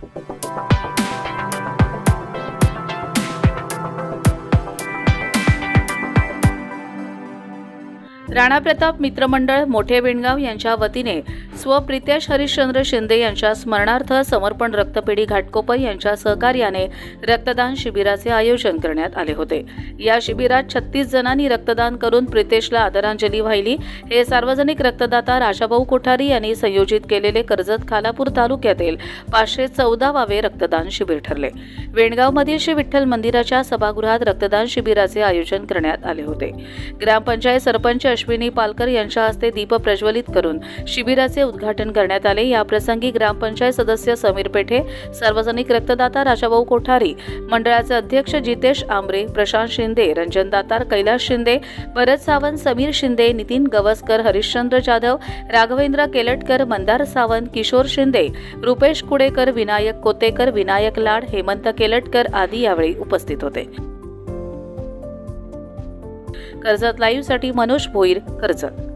Thank you. Rana Pratap मित्रमंडळ मोठे विणगाव यांच्या वतीने स्वप्रितेश हरिश्चंद्र शिंदे यांच्या स्मरणार्थ समर्पण रक्तपेढी घाटकोपर यांच्या सहकार्याने रक्तदान शिबिराचे आयोजन करण्यात आले होते. या शिबिरात छत्तीस जणांनी रक्तदान करून प्रितेशला आदरांजली वाहिली. हे सार्वजनिक रक्तदाता राजाभाऊ कोठारी यांनी संयोजित केलेले कर्जत खालापूर तालुक्यातील पाचशे चौदावावे रक्तदान शिबिर ठरले. वेणगावमधील श्री विठ्ठल मंदिराच्या सभागृहात रक्तदान शिबिराचे आयोजन करण्यात आले होते. ग्रामपंचायत सरपंच अश्विनी पालकर यांच्या हस्ते दीप प्रज्वलित करून शिबिराचे उद्घाटन करण्यात आले. या प्रसंगी ग्रामपंचायत सदस्य समीर पेठे सार्वजनिक रक्तदाता राजाभाऊ कोठारी मंडळाचे अध्यक्ष जितेश आंबरे प्रशांत शिंदे रंजन दातार कैलास शिंदे भरत सावंत समीर शिंदे नितीन गवसकर हरिश्चंद्र जाधव राघवेंद्र केलटकर मंदार सावंत किशोर शिंदे रुपेश कुडेकर विनायक कोतेकर विनायक लाड हेमंत केलटकर आदी यावेळी उपस्थित होते. कर्जत लाईव्हसाठी मनोज भोईर कर्जत.